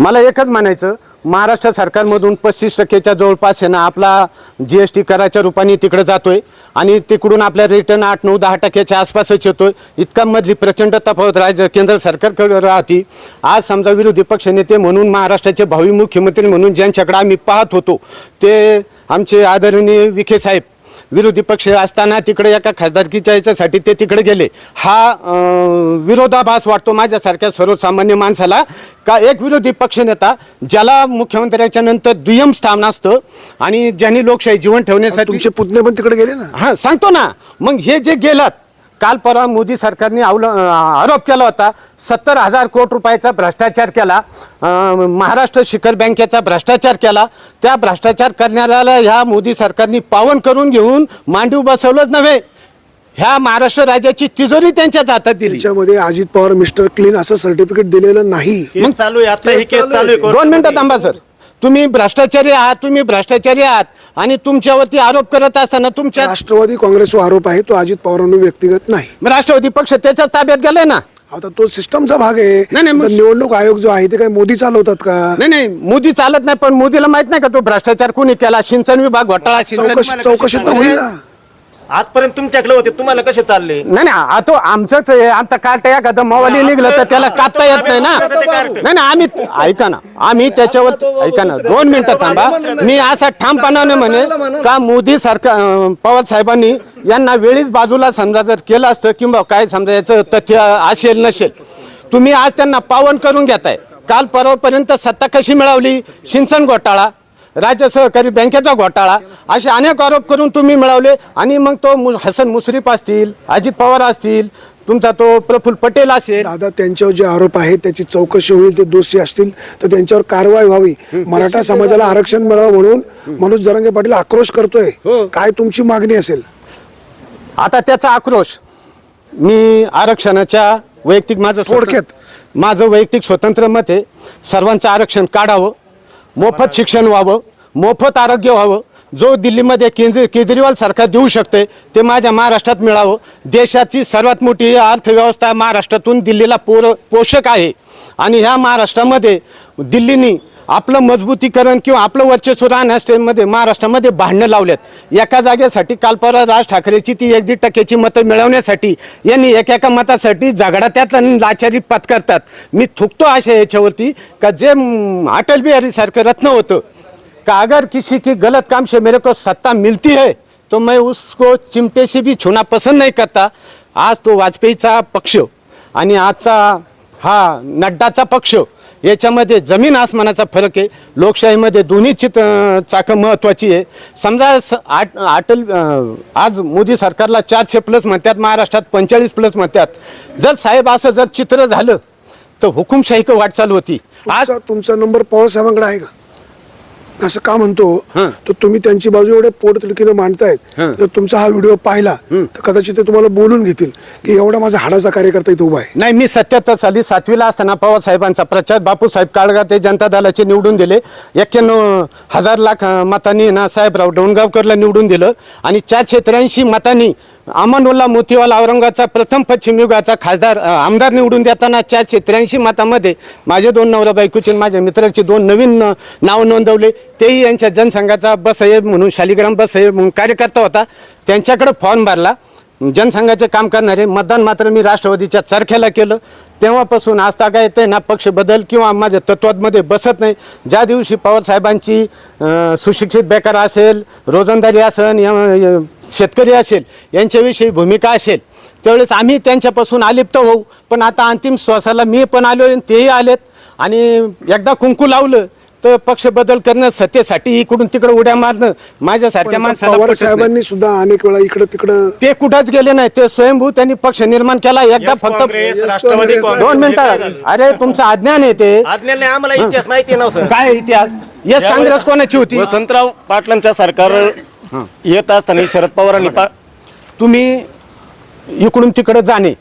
मला एकच म्हणायचं महाराष्ट्र सरकारमधून पस्तीस टक्केच्या जवळपास आहे ना आपला जी एस टी कराच्या रूपाने तिकडे जातोय आणि तिकडून आपल्या रिटर्न आठ नऊ दहा टक्क्याच्या आसपासच येतोय. इतका मधली प्रचंड तफावत राज्य केंद्र सरकारकडे राहती. आज समजा विरोधी पक्षनेते म्हणून महाराष्ट्राचे भावी मुख्यमंत्री म्हणून ज्यांच्याकडे आम्ही पाहत होतो ते आमचे आदरणीय विखे साहेब विरोधी पक्ष असताना तिकडे एका खासदारकीच्या याच्यासाठी ते तिकडे गेले. हा अं, विरोधाभास वाटतो माझ्यासारख्या सर्वसामान्य माणसाला. का एक विरोधी पक्षनेता ज्याला मुख्यमंत्र्यांच्या नंतर दुय्यम स्थान असतं आणि ज्यांनी लोकशाही जीवन ठेवण्यासाठी तुमचे पुतणे पण तिकडे गेले ना? हा सांगतो ना. मग हे जे गेलात काल परवा मोदी सरकारने अवल आरोप केला होता सत्तर हजार कोटी रुपयाचा भ्रष्टाचार केला महाराष्ट्र शिखर बँकेचा भ्रष्टाचार केला त्या भ्रष्टाचार करणाऱ्याला ह्या मोदी सरकारने पावन करून घेऊन मांडीव बसवलंच नव्हे. ह्या महाराष्ट्र राज्याची तिजोरी त्यांच्याच हातात दिली. त्याच्यामध्ये अजित पवार मिस्टर क्लीन असं सर्टिफिकेट दिलेलं नाही. केस चालू आहे आता ही केस चालू आहे. दोन मिनिटं थांबा सर. तुम्ही भ्रष्टाचारी आहात तुम्ही भ्रष्टाचारी आहात आणि तुमच्यावरती आरोप करत असताना तुमच्या राष्ट्रवादी काँग्रेसवर आरोप आहे तो अजित पवारांवर व्यक्तिगत नाही. राष्ट्रवादी पक्ष त्याच्याच ताब्यात गेलाय ना? आता तो सिस्टमचा भाग आहे. नाही, मग- आता निवडणूक आयोग जो आहे ते काय मोदी चालवतात का? नाही नाही मोदी चालत नाही पण मोदीला माहीत नाही का तो भ्रष्टाचार कोणी केला? सिंचन विभाग घोटाळा चौकशी चौकशी तर होईल ना. आजपर्यंत तुमच्याकडे होते तुम्हाला कसे चालले? नाही नाही आ तो आमचंच आहे. आता कार्ट एखादं मोबाईल निघलं तर त्याला कापता येत नाही ना? नाही नाही आम्ही ऐका ना आम्ही त्याच्यावर ऐका ना दोन मिनिटं थांबा. मी असा ठामपणाने म्हणे का मोदी सरकार अं, पवार साहेबांनी यांना वेळीच बाजूला समजा जर केलं असतं किंवा काय समजा याचं तथ्य असेल नसेल. तुम्ही आज त्यांना पावन करून घेताय. काल परवापर्यंत सत्ता कशी मिळवली? सिंचन घोटाळा. राज्य सहकारी बँकेचा घोटाळा असे अनेक आरोप करून तुम्ही मिळवले. आणि मग तो मु- हसन मुश्रीफ असतील अजित पवार असतील तुमचा तो प्रफुल्ल पटेल असेल. दादा त्यांच्यावर जे आरोप आहेत त्याची चौकशी होईल ते दोषी असतील तर त्यांच्यावर कारवाई व्हावी. मराठा समाजाला आरक्षण मिळावं म्हणून मनोज जरांगे पाटील आक्रोश करतोय. हो. काय तुमची मागणी असेल? आता त्याचा आक्रोश मी आरक्षणाच्या वैयक्तिक माझं थोडक्यात. माझं वैयक्तिक स्वतंत्र मत आहे. सर्वांचं आरक्षण काढावं. मोफत शिक्षण व्हावं मोफत आरोग्य व्हावं जो दिल्लीमध्ये केंद्र केजरीवाल सरकार देऊ शकते ते माझ्या महाराष्ट्रात मिळावं. देशाची सर्वात मोठी अर्थव्यवस्था महाराष्ट्रातून दिल्लीला पोर पोषक आहे. आणि ह्या महाराष्ट्रामध्ये दिल्लीनी आपलं मजबूतीकरण किंवा आपलं वर्चस्व राहण्यामध्ये महाराष्ट्रामध्ये भांडणं लावल्यात एका जागेसाठी काल परवा राज ठाकरेची ती एक दीड टक्क्याची मतं मिळवण्यासाठी यांनी एका एका मतासाठी झगडात्यात आणि लाचारी पत्करतात. मी थुकतो अशा याच्यावरती का जे अटल बिहारीसारखं रत्न होतं का अगर किसी की गलत काम से मेरे को सत्ता मिलती है तो मैं उसको चिमटे से भी छूना पसंद नहीं करता. आज तो वाजपेयीचा पक्ष आणि आजचा हा नड्डाचा पक्ष याच्यामध्ये जमीन आसमानाचा फरक आहे. लोकशाहीमध्ये दोन्ही चित चाकं महत्त्वाची आहे. समजा स- आट अटल आज मोदी सरकारला चारशे प्लस म्हणतात महाराष्ट्रात पंचेचाळीस प्लस म्हणतात. जर साहेब असं जर चित्र झालं तर हुकुमशाही वाटचाल होती. आज तुमचा नंबर पवारसाहेबांकडे आहे का? असं का म्हणतो? हं. तर तुम्ही त्यांची बाजू एवढे पोट तिडकीनं मांडतायत. जर तुमचा हा व्हिडिओ पाहिला तर कदाचित ते तुम्हाला बोलून घेतील की एवढा माझा हाडाचा कार्यकर्ता इथे उभा आहे. नाही मी सत्याहत्तर साली सातवीला असताना पवार साहेबांचा प्रचार बापूसाहेब काळगा ते जनता दलाचे निवडून दिले. एक्क्याण्णव हजार लाख मतांनी ना साहेबराव डोणगावकरला निवडून दिलं. आणि चारशे त्र्याऐंशी मतांनी अमनुल्ला मोतीवाला औरंगाचा प्रथम पश्चिम युगाचा खासदार आमदार निवडून देताना चारशे त्र्याऐंशी मतामध्ये माझे दोन नवरा बायकोचे माझ्या मित्राचे दोन नवीन नावं नाव नोंदवले. तेही यांच्या जनसंघाचा बसहेब म्हणून शालिग्राम बसहेब म्हणून कार्यकर्ता होता. त्यांच्याकडे फॉर्म भरला. जनसंघाचे काम करणारे मतदान मात्र मी राष्ट्रवादीच्या चरख्याला केलं. तेव्हापासून आज काय येते ना पक्ष बदल किंवा माझ्या तत्वांमध्ये बसत नाही. ज्या दिवशी पवारसाहेबांची सुशिक्षित बेकार असेल रोजंदारी असेल शेतकरी असेल यांच्याविषयी भूमिका असेल त्यावेळेस आम्ही त्यांच्यापासून अलिप्त होऊ. पण आता अंतिम श्वासाला मी पण आलो आणि तेही आलेत. आणि एकदा कुंकू लावलं तर पक्ष बदल करणं सत्तेसाठी इकडून तिकडे उड्या मारणं माझ्यासारख्या माणसाला. साहेबांनी सुद्धा अनेक वेळा इकडं तिकडं ते कुठंच गेले नाही. ते स्वयंभू त्यांनी पक्ष निर्माण केला. एकदा फक्त दोन मिनिटं. अरे तुमचं अज्ञान आहे ते. आज्ञा नाही आम्हाला इतिहास माहिती नव्हतं. सर काय इतिहास? येस काँग्रेस कोणाची होती? वसंतराव पाटलांच्या सरकार येत असताना शरद पवारांनी पा- तुम्ही इकडून तिकडे जाणे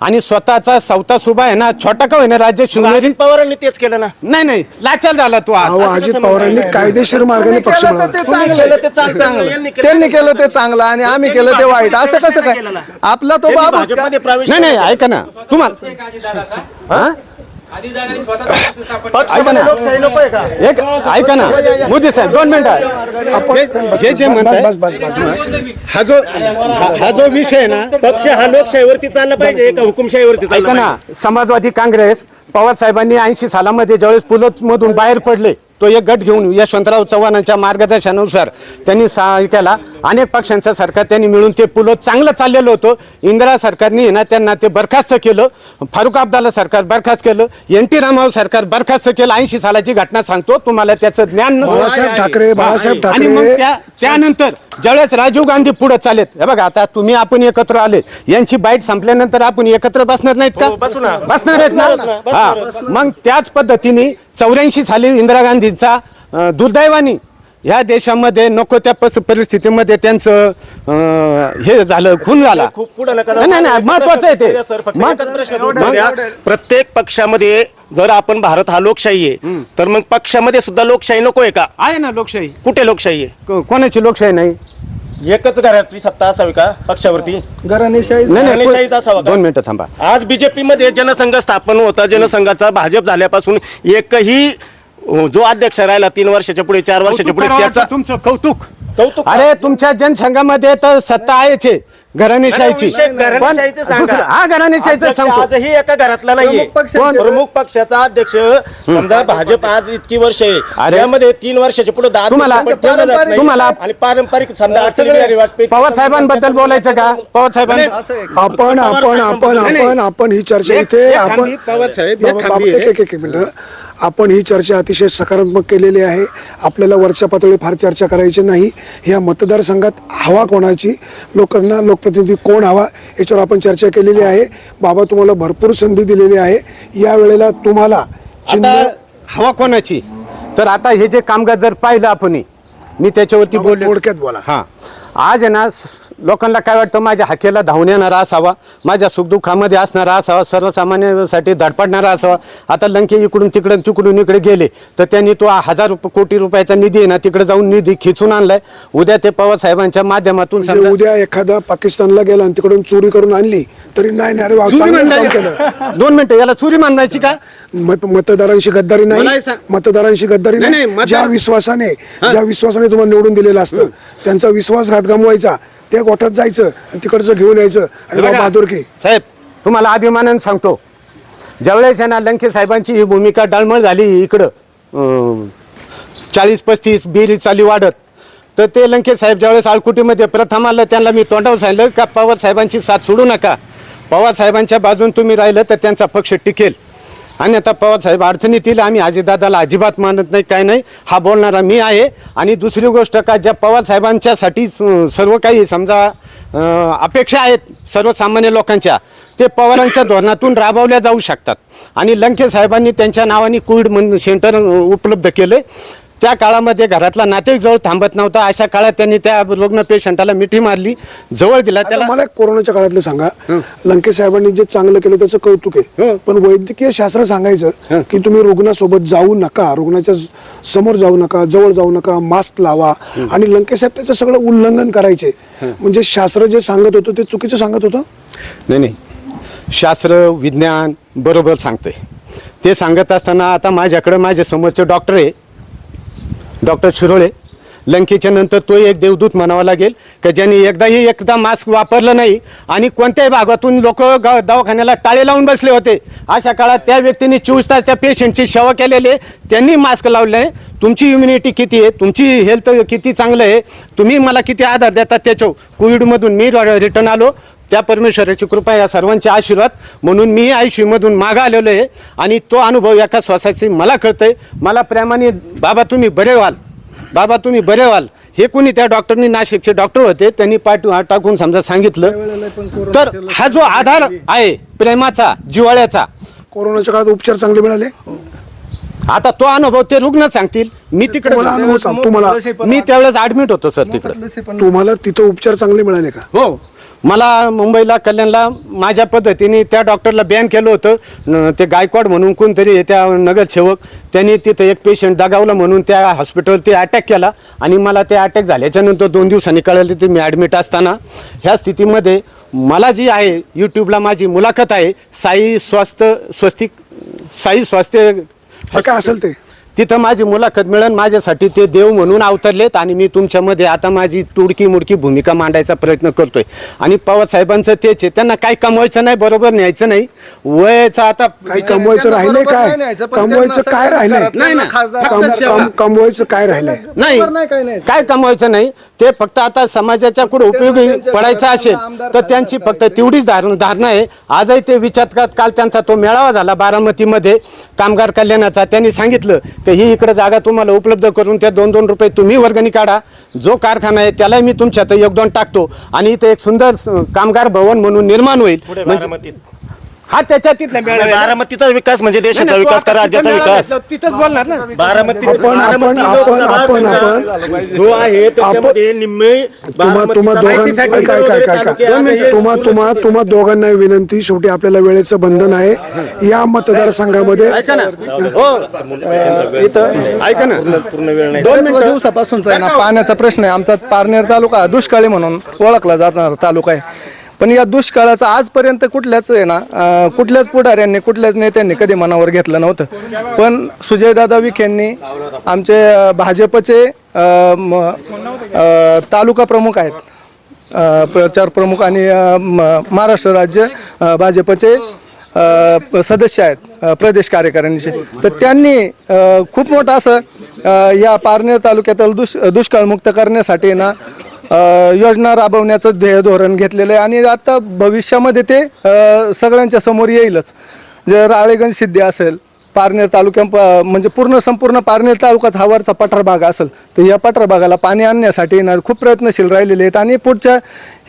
आणि स्वतःचा सवता सुभा आहे ना छोटा का होईना राज्य शिवनेरी अजित पवारांनी तेच केलं ना नाही नाही लाचार झाला तू आज अहो अजित पवारांनी? कायदेशीर मार्गाने पक्ष मिळवला तुम्ही चांगलं केलं ते चांगलं. चांगलं. यांनी केलं त्यांनी केलं ते चांगलं. आणि आम्ही केलं ते वाईट असं कसं काय. आपला तो त्यांनी भाजपमध्ये प्रवेश नाही नाही. ऐका ना तुम्हाला हा? एक ऐका ना. मोदी साहेब दोन मिनिटं. आपण हे जे बस म्हणताय बस बस बस बस. हा जो हा- हा जो विषय आहे ना पक्ष हा लोकशाहीवरती चालला पाहिजे का हुकुमशाहीवरती ऐका ना समाजवादी काँग्रेस पवार साहेबांनी ऐंशी सालामध्ये ज्यावेळेस पुलत मधून बाहेर पडले तो एक गट घेऊन यशवंतराव चव्हाणांच्या मार्गदर्शनानुसार त्यांनी सा केला. अनेक पक्षांचं सरकार त्यांनी मिळून ते पुलं चांगलं चाललेलं होतं. इंदिरा सरकारने ना त्यांना ते बरखास्त केलं. फारुख अब्दाला सरकार बरखास्त केलं. एन टी रामाराव सरकार बरखास्त केलं. ऐंशी सालाची घटना सांगतो. तुम्हाला त्याचं ज्ञान ठाकरे, बाळासाहेब आणि मग त्यानंतर ज्यावेळेस राजीव गांधी पुढे चालेत हे बघा आता तुम्ही आपण एकत्र आले. यांची बाईट संपल्यानंतर आपण एकत्र बसणार नाहीत का? बसू ना. बसणार आहेत ना? हा. मग त्याच पद्धतीने चौऱ्याऐंशी साली इंदिरा गांधींचा दुर्दैवानी ह्या देशामध्ये नको त्या पस- परिस्थितीमध्ये त्यांचं अं, हे झालं खून झाला. खूप पुढे नका नाही, नाही नाही महत्वाचं आहे ते. सर फक्त मग- एकच प्रश्न मग- उत्तर द्या. प्रत्येक पक्षामध्ये जर आपण भारत हा लोकशाही आहे तर मग पक्षामध्ये सुद्धा लोकशाही नकोय का? आहे ना लोकशाही. कुठे लोकशाही आहे? को- कोणाची लोकशाही नाही? एकच घराची सत्ता असावी का पक्षावरती? घराणेशाही नाही, नाही घराणेशाहीच असावा का? दोन मिनिटं थांबा. आज बीजेपी मध्ये जनसंघ स्थापन होता जनसंघाचा भाजप झाल्यापासून एकही जो अध्यक्ष राहिला तीन वर्षाच्या पुढे चार वर्षाच्या पुढे त्याचा तुमचं कौतुक कौतुक अरे तुमच्या जनसंघामध्ये तर सत्ता आहेच आहे घराणेशाहीची विषय पण घराणेशाहीचं सांगा. दुसरं- हा घराणेशाहीचं अध्यक्ष सांगतो आजही एका घरातला नाहीये कोण? प्रमुख पक्षाचा अध्यक्ष समजा भाजप आज इतकी वर्ष आहे अरे. त्यामध्ये तीन वर्षाच्या पुढे दहा तुम्हाला- अध्यक्ष पण ठेवलं जात नाही. तुम्हाला- आणि पारंपरिक समजा अटल बिहारी वाजपेयी पवार साहेबांबद्दल बोलायचं का पवार साहेबांनी आपण आपण आपण आपण आपण ही चर्चा इथे आपण साहेब, बाबा- एक एक मिनिट आपण ही चर्चा अतिशय सकारात्मक केलेली आहे. आपल्याला वरच्या पातळी फार चर्चा करायची नाही. ह्या मतदारसंघात हवा कोणाची? लोकांना लोकप्रतिनिधी कोण हवा? याच्यावर आपण चर्चा केलेली आहे. बाबा तुम्हाला भरपूर संधी दिलेली आहे. या वेळेला तुम्हाला चिन्ह हवा कोणाची? तर आता हे जे कामगार जर पाहिलं आपण मी त्याच्यावरती बोललो थोडक्यात बोला. हा. आज आहे ना लोकांना काय वाटतं माझ्या हाकेला धावून येणारा असावा माझ्या सुखदुःखामध्ये असणारा असावा सर्वसामान्यांसाठी धडपडणारा असावा. आता लंके इकडून तिकडून तिकडून इकडे गेले तर त्यांनी तो हजार कोटी रुपयाचा निधी आहे ना तिकडे जाऊन निधी खिचून आणलाय. उद्या ते पवार साहेबांच्या माध्यमातून म्हणजे समजा- उद्या एखादा पाकिस्तानला गेला आणि तिकडून चोरी करून आणली तरी नाही नाही अरे वा, चुरी चांगलंच काम केलं. मांडायची दोन मिनिटं याला चुरी मांडायची का? मत मतदारांशी गद्दारी नाही. सांग. मतदारांशी गद्दारी नाही, नाही. नाही, मतदार- ज्या विश्वासाने ज्या विश्वासाने तुम्हाला निवडून दिलेलं असतं त्यांचा विश्वासघात गमवायचा. त्या गोठ्यात जायचं आणि तिकडचं घेऊन यायचं. आणि बघा, बाबा बहादुरकी साहेब तुम्हाला अभिमानानं सांगतो. ज्यावेळेस यांना लंके साहेबांची ही भूमिका डाळमळ झाली इकडं चाळीस पस्तीस बेरीज चाली वाढत तर ते लंके साहेब ज्यावेळेस आळकुटीमध्ये प्रथम आलं त्यांना मी तोंडावर सांगितलं का पवार साहेबांची साथ सोडू नका? पवार साहेबांच्या बाजून तुम्ही राहिलं तर त्यांचा पक्ष टिकेल. आणि आता पवार साहेब अडचणीत येईल आम्ही अजितदादाला अजिबात मानत नाही काय नाही. हा बोलणारा मी आहे. आणि दुसरी गोष्ट का ज्या पवारसाहेबांच्यासाठी सर्व काही समजा अपेक्षा आहेत सर्वसामान्य लोकांच्या ते पवारांच्या धोरणातून राबवल्या जाऊ शकतात. आणि लंके साहेबांनी त्यांच्या नावाने कोविड सेंटर उपलब्ध केले. त्या काळामध्ये घरातला नातेवाईक जवळ थांबत नव्हता. अशा काळात त्यांनी त्या रुग्ण पेशंटाला मिठी मारली जवळ दिला त्याला. मला एक कोरोनाच्या काळातलं सांगा. लंके साहेबांनी जे चांगलं केलं त्याचं कौतुक आहे. हं. पण वैद्यकीय शास्त्र सांगायचं की तुम्ही रुग्णासोबत जाऊ नका रुग्णाच्या समोर जाऊ नका जवळ जाऊ नका मास्क लावा. आणि लंके साहेब त्याचं सगळं उल्लंघन करायचे. म्हणजे शास्त्र जे सांगत होतं ते चुकीचं सांगत होतं? नाही नाही. शास्त्र विज्ञान बरोबर सांगते ते सांगत असताना आता माझ्याकडे माझ्या समोरचे डॉक्टर आहे. डॉक्टर शिरोळे लंकेच्या नंतर तो एक देवदूत म्हणावा लागेल का ज्यांनी एकदाही एकदा मास्क वापरलं नाही आणि कोणत्याही भागातून लोक दवाखान्याला टाळे लावून बसले होते. अशा काळात त्या व्यक्तीने चोवीस तास त्या पेशंटची सेवा केलेली आहे. त्यांनी मास्क लावले आहे. तुमची इम्युनिटी किती आहे? तुमची हेल्थ किती चांगलं आहे? तुम्ही मला किती आधार देतात त्याच्या कोविडमधून मी रिटर्न आलो. त्या परमेश्वराची कृपा या सर्वांचे आशीर्वाद. म्हणून मी आयुष्यमधून मागं आलेलो आहे आणि तो अनुभव एका श्वासाची मला कळतंय. मला प्रेमाने बाबा तुम्ही बरे व्हाल. बाबा तुम्ही बरे व्हाल. हे कोणी त्या डॉक्टरनी नाशिकचे डॉक्टर होते त्यांनी पाठ टाकून समजा सांगितलं. तर हा जो आधार आहे प्रेमाचा जिवाळ्याचा कोरोनाच्या काळात उपचार चांगले मिळाले? आता तो अनुभव ते रुग्ण सांगतील. मी तिकडे तुम्हाला मी त्यावेळेस ऍडमिट होतो सर तिकडे. तुम्हाला तिथं उपचार चांगले मिळाले का? हो. मला मुंबईला कल्याणला माझ्या पद्धतीने त्या डॉक्टरला बॅन केलं होतं. ते गायकवाड म्हणून कोणतरी त्या नगरसेवक त्यांनी तिथं एक पेशंट दगावला म्हणून त्या हॉस्पिटल ते अटॅक केला. आणि मला ते अटॅक झाल्याच्यानंतर दोन दिवसांनी कळलं ते मी ॲडमिट असताना. ह्या स्थितीमध्ये मला जी आहे यूट्यूबला माझी मुलाखत आहे साई स्वास्थ्य स्वस्तिक साई स्वास्थ्य काय असेल ते? तिथं माझी मुलाखत मिळेल माझ्यासाठी ते देव म्हणून अवतरलेत आणि मी तुमच्यामध्ये आता माझी तुडकी मुडकी भूमिका मांडायचा प्रयत्न करतोय. आणि पवार साहेबांचं तेच आहे त्यांना काही कमवायचं नाही बरोबर न्यायचं नाही. वयाचं आता काही कमवायचं राहिलंय काय? कमवायचं काय राहिलंय? नाही ना. कम- कम- कमवायचं काय राहिलंय? नाही. काय कमवायचं नाही? ते फक्त आता समाजाच्या कुठे उपयोगी पडायचं असेल तर त्यांची फक्त तेवढीच धारणा धारणा आहे. आजही ते विचारतात काल त्यांचा तो मेळावा झाला बारामतीमध्ये कामगार कल्याणाचा. त्यांनी सांगितलं की ही इकडे जागा तुम्हाला उपलब्ध करून त्या दोन दोन रुपये तुम्ही वर्गणी काढा. जो कारखाना आहे त्यालाही मी तुमच्यात योगदान टाकतो. आणि इथे एक सुंदर कामगार भवन म्हणून निर्माण होईल. म्हणजे बारामतीत. हा त्याच्या तिथला मेळावा आहे. बारामतीचा विकास म्हणजे नाही, देशाचा नाही, विकास आता का तिथं राज्याचा विकास. तिथंच बोलणार ना. बारामती आपण- आपण- आपण- आपण- आपण- जो आहे त्याच्यामध्ये निम्मे तुम्हा दोघां तालुके दोघांना विनंती शेवटी आपल्याला वेळेचं बंधन आहे. या मतदारसंघामध्ये ऐका ना. हो. इथं ऐका ना. पूर्ण वेळ नाही. दोन दोन मिनिटं. दिवसापासूनचा आहे ना पाण्याचा प्रश्न आहे. आमचा पारनेर तालुका दुष्काळी म्हणून ओळखला जाणार तालुका आहे. पण या दुष्काळाचा आजपर्यंत कुठल्याच आहे ना अं, कुठल्याच पुढाऱ्यांनी कुठल्याच नेत्यांनी कधी मनावर घेतलं नव्हतं. पण सुजयदादा विखेंनी आमचे अं, भाजपचे अं, म- अं, तालुका प्रमुख आहेत. प्रचार प्रमुख आणि म- महाराष्ट्र राज्य भाजपचे अ, सदस्य आहेत अ, प्रदेश कार्यकारिणीचे. तर त्यांनी अ, खूप मोठं असं अ, या पारनेर तालुक्यातील दुष दुष्काळमुक्त करण्यासाठी ना योजना राबवण्याचं ध्येय धोरण घेतलेलं आहे. आणि आता भविष्यामध्ये ते सगळ्यांच्या समोर येईलच. जर राळेगंज सिद्धी असेल पारनेर तालुक्या प- म्हणजे पूर्ण संपूर्ण पारनेर तालुकाच हा वरचा पठार भाग असेल तर या पठार भागाला पाणी आणण्यासाठी येणार खूप प्रयत्नशील राहिलेले आहेत. आणि पुढच्या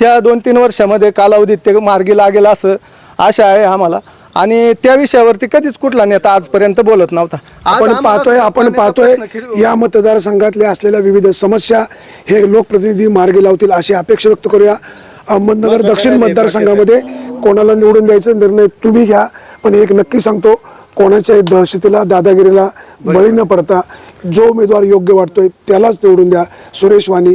ह्या दोन तीन वर्षामध्ये कालावधीत ते मार्गी लागेल असं आशा आहे आम्हाला. आणि त्या विषयावरती कधीच कुठला नेता आजपर्यंत बोलत नव्हता. आज आपण आम्हाला पाहतोय आपण पाहतोय प्रश्न या मतदारसंघातल्या असलेल्या विविध समस्या हे लोकप्रतिनिधी मार्गी लावतील अशी अपेक्षा व्यक्त करूया. अहमदनगर दक्षिण मतदारसंघामध्ये कोणाला निवडून द्यायचा निर्णय तुम्ही घ्या पण एक नक्की सांगतो कोणाच्याही दहशतीला दादागिरीला बळी न पडता जो उमेदवार योग्य वाटतोय त्यालाच निवडून द्या. सुरेश वाणी